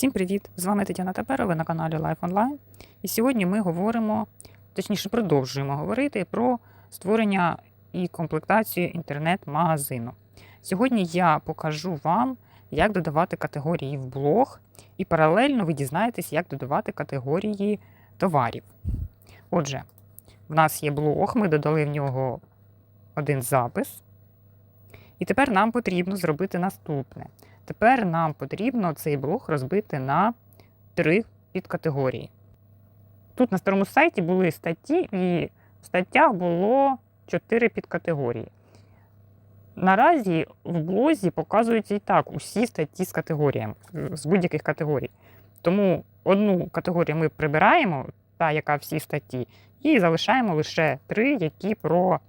Всім привіт! З вами Тетяна Таперова ви на каналі Life Online. І сьогодні ми говоримо, точніше, продовжуємо говорити про створення і комплектацію інтернет-магазину. Сьогодні я покажу вам, як додавати категорії в блог, і паралельно ви дізнаєтесь, як додавати категорії товарів. Отже, в нас є блог, ми додали в нього один запис. І тепер нам потрібно зробити наступне. Тепер нам потрібно цей блог розбити на три підкатегорії. Тут на старому сайті були статті, і в статтях було чотири підкатегорії. Наразі в блозі показуються і так усі статті з категоріями, з будь-яких категорій. Тому одну категорію ми прибираємо, та, яка всі статті, і залишаємо лише три, які про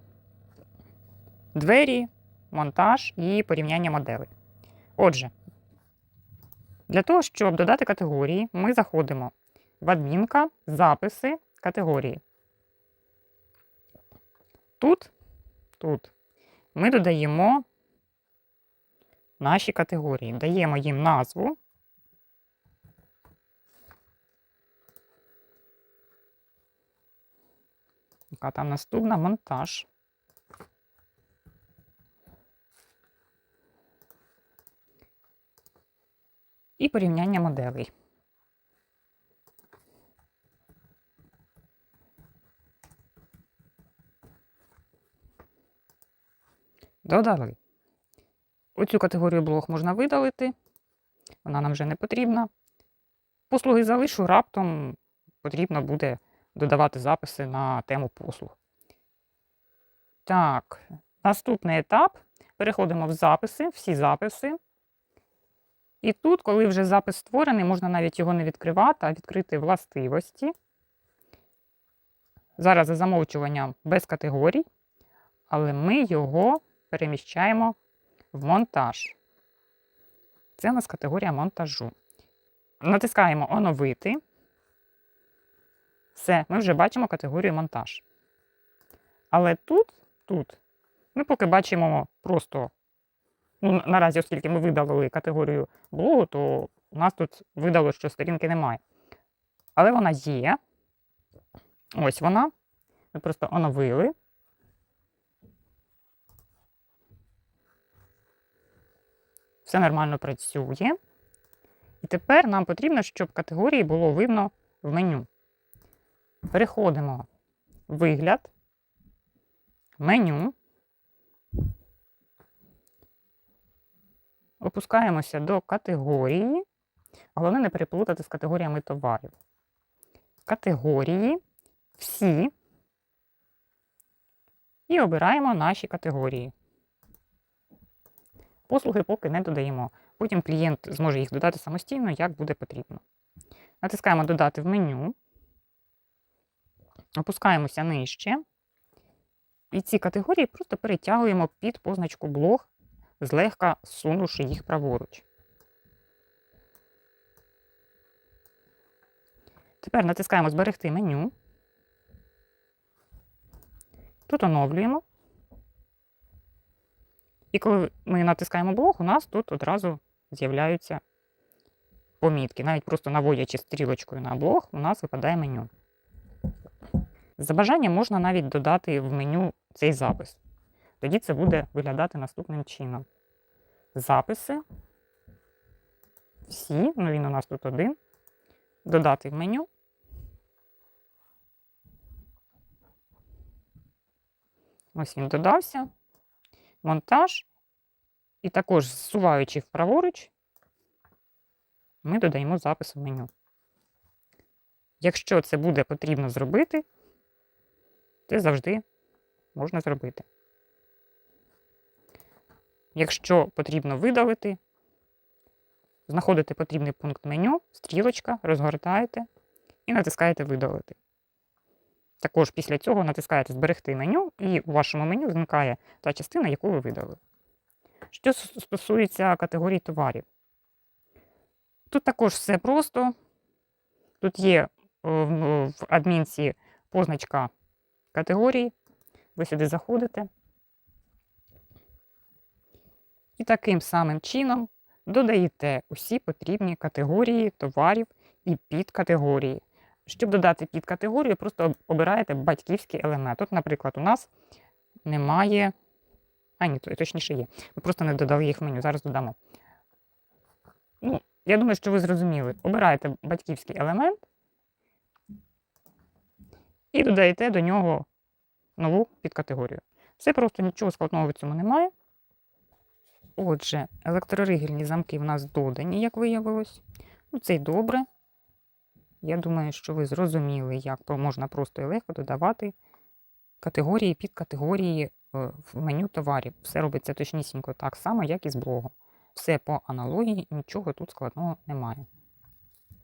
двері, монтаж і порівняння моделей. Отже, для того, щоб додати категорії, ми заходимо в адмінка, записи, категорії. Тут, тут ми додаємо наші категорії, даємо їм назву. Яка там наступна монтаж. І порівняння моделей. Додали. Оцю категорію блог можна видалити, вона нам вже не потрібна. Послуги залишу, раптом потрібно буде додавати записи на тему послуг. Так, наступний етап. Переходимо в записи, всі записи. І тут, коли вже запис створений, можна навіть його не відкривати, а відкрити властивості. Зараз за замовчуванням без категорій, але ми його переміщаємо в монтаж. Це у нас категорія монтажу. Натискаємо Оновити. Все, ми вже бачимо категорію монтаж. Але тут, тут ми поки бачимо просто Ну, наразі, оскільки ми видалили категорію блогу, то у нас тут видало, що сторінки немає. Але вона є. Ось вона. Ми просто оновили. Все нормально працює. І тепер нам потрібно, щоб категорії було видно в меню. Переходимо в вигляд, меню. Опускаємося до категорії. Головне не переплутати з категоріями товарів. Категорії, всі. І обираємо наші категорії. Послуги поки не додаємо. Потім клієнт зможе їх додати самостійно, як буде потрібно. Натискаємо Додати в меню. Опускаємося нижче. І ці категорії просто перетягуємо під позначку блог злегка сунувши їх праворуч. Тепер натискаємо Зберегти меню. Тут оновлюємо. І коли ми натискаємо блок, у нас тут одразу з'являються помітки. Навіть просто наводячи стрілочкою на блок, у нас випадає меню. За бажанням можна навіть додати в меню цей запис. Тоді це буде виглядати наступним чином. Записи. Всі, ну він у нас тут один. Додати в меню. Ось він додався. Монтаж. І також, зсуваючи вправоруч, ми додаємо запис в меню. Якщо це буде потрібно зробити, це завжди можна зробити. Якщо потрібно видалити, знаходите потрібний пункт меню, стрілочка, розгортаєте і натискаєте Видалити. Також після цього натискаєте Зберегти меню, і у вашому меню зникає та частина, яку ви видали. Що стосується категорії товарів, тут також все просто. Тут є в адмінці позначка категорії. Ви сюди заходите. І таким самим чином додаєте усі потрібні категорії товарів і підкатегорії. Щоб додати підкатегорію, просто обираєте батьківський елемент. От, наприклад, у нас немає. А, ні, точніше є. Ми просто не додали їх в меню. Зараз додамо. Ну, я думаю, що ви зрозуміли. Обираєте батьківський елемент і додаєте до нього нову підкатегорію. Все просто нічого складного в цьому немає. Отже, електроригельні замки в нас додані, як виявилось. Ну, це й добре. Я думаю, що ви зрозуміли, як можна просто і легко додавати категорії, під категорії в меню товарів. Все робиться точнісінько так само, як і з блогу. Все по аналогії, нічого тут складного немає.